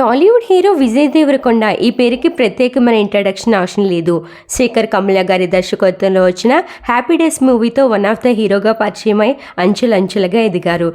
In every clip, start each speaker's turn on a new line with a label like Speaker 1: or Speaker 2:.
Speaker 1: Tollywood hero Vijay Devarakonda ఈ పేరుకి ప్రత్యేకమైన ఇంట్రడక్షన్ అవసరం లేదు. శేఖర్ కమల గారి దర్శకత్వంలో వచ్చిన హ్యాపీ డేస్ మూవీతో వన్ ఆఫ్ ద హీరోగా పరిచయమై అంచులంచులుగా ఎదిగారు.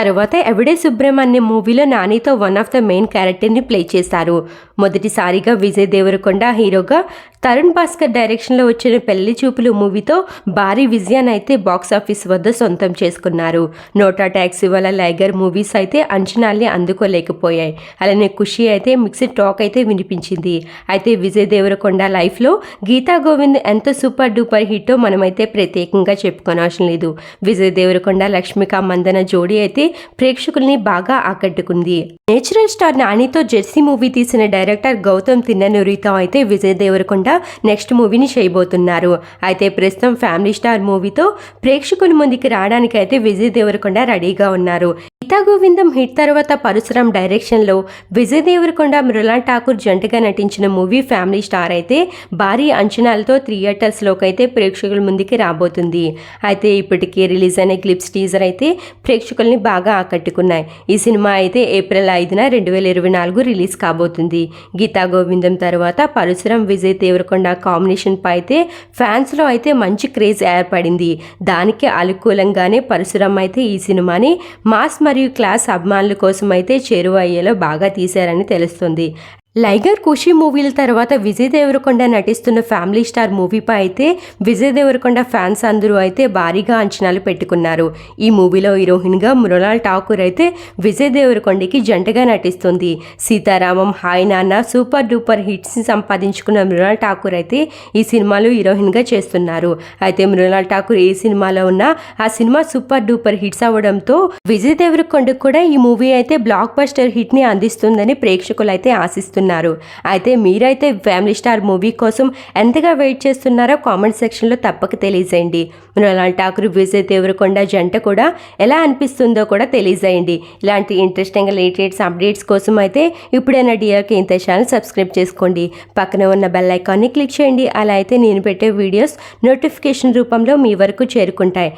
Speaker 1: తర్వాత ఎవిడే సుబ్రహ్మణ్యం మూవీలో నానితో వన్ ఆఫ్ ద మెయిన్ క్యారెక్టర్ని ప్లే చేశారు. మొదటిసారిగా విజయ్ దేవరకొండ హీరోగా తరుణ్ భాస్కర్ డైరెక్షన్లో వచ్చిన పెళ్ళి చూపులు మూవీతో భారీ విజయాన్ని అయితే బాక్స్ ఆఫీస్ వద్ద సొంతం చేసుకున్నారు. నోటా ట్యాక్సీ వల్ల లైగర్ మూవీస్ అయితే అంచనాల్ని అందుకోలేకపోయాయి. అలానే ఖుషి అయితే మిక్స్డ్ టాక్ అయితే వినిపించింది. అయితే విజయ్ దేవరకొండ లైఫ్లో గీతా గోవింద్ ఎంత సూపర్ డూపర్ హిట్టో మనమైతే ప్రత్యేకంగా చెప్పుకోనవసరం లేదు. విజయ్ దేవరకొండ లక్ష్మిక మందన జోడీ అయితే ప్రేక్షకుల్ని బాగా ఆకట్టుకుంది. నేచురల్ స్టార్ నానితో జెర్సీ మూవీ తీసిన డైరెక్టర్ గౌతమ్ తిన్ననూరితో అయితే విజయ్ దేవరకొండ నెక్స్ట్ మూవీని చేయబోతున్నారు. అయితే ప్రస్తుతం ఫ్యామిలీ స్టార్ మూవీతో ప్రేక్షకుల ముందుకి రావడానికి అయితే విజయ్ దేవరకొండ రెడీగా ఉన్నారు. గీతా గోవిందం హిట్ తర్వాత పరశురాం డైరెక్షన్లో విజయ్ దేవరకొండ మృలాల్ ఠాకూర్ జంటగా నటించిన మూవీ ఫ్యామిలీ స్టార్ అయితే భారీ అంచనాలతో థియేటర్స్లోకి అయితే ప్రేక్షకుల ముందుకి రాబోతుంది. అయితే ఇప్పటికే రిలీజ్ అయిన క్లిప్స్ టీజర్ అయితే ప్రేక్షకుల్ని బాగా బాగా ఆకట్టుకున్నాయి. ఈ సినిమా అయితే ఏప్రిల్ ఐదున రెండు వేల ఇరవై నాలుగు రిలీజ్ కాబోతుంది. గీతా గోవిందం తర్వాత పరశురం విజయ్ దేవరకొండ కాంబినేషన్పై అయితే ఫ్యాన్స్లో అయితే మంచి క్రేజ్ ఏర్పడింది. దానికి అనుకూలంగానే పరశురం అయితే ఈ సినిమాని మాస్ మరియు క్లాస్ అభిమానుల కోసం అయితే చేరువ అయ్యేలో బాగా తీశారని తెలుస్తుంది. లైగర్ ఖుషి మూవీల తర్వాత విజయ్ దేవరకొండ నటిస్తున్న ఫ్యామిలీ స్టార్ మూవీపై అయితే విజయ్ దేవరకొండ ఫ్యాన్స్ అందరూ అయితే భారీగా అంచనాలు పెట్టుకున్నారు. ఈ మూవీలో హీరోయిన్గా మృణాల్ ఠాకూర్ అయితే విజయ్ దేవరకొండకి జంటగా నటిస్తుంది. Sitaramam hi Nanna super duper హిట్స్ని సంపాదించుకున్న మృణాల్ ఠాకూర్ అయితే ఈ సినిమాలో హీరోయిన్గా చేస్తున్నారు. అయితే మృణాల్ ఠాకూర్ ఏ సినిమాలో ఉన్నా ఆ సినిమా సూపర్ డూపర్ హిట్స్ అవ్వడంతో విజయ్ దేవరకొండకు కూడా ఈ మూవీ అయితే బ్లాక్ బస్టర్ హిట్ని అందిస్తుందని ప్రేక్షకులు అయితే ఆశిస్తున్నారు. అయితే మీరైతే ఫ్యామిలీ స్టార్ మూవీ కోసం ఎంతగా వెయిట్ చేస్తున్నారో కామెంట్ సెక్షన్లో తప్పక తెలియజేయండి. మృణాల్ ఠాకూర్ విజయ్ దేవరకొండ జంట కూడా ఎలా అనిపిస్తుందో కూడా తెలియజేయండి. ఇలాంటి ఇంట్రెస్టింగ్ లేటెస్ట్ అప్డేట్స్ కోసం అయితే ఇప్పుడైనా డిఆర్కే ఇంత ఛానల్ సబ్స్క్రైబ్ చేసుకోండి. పక్కన ఉన్న బెల్ ఐకాన్ని క్లిక్ చేయండి. అలా అయితే నేను పెట్టే వీడియోస్ నోటిఫికేషన్ రూపంలో మీ వరకు చేరుకుంటాయి.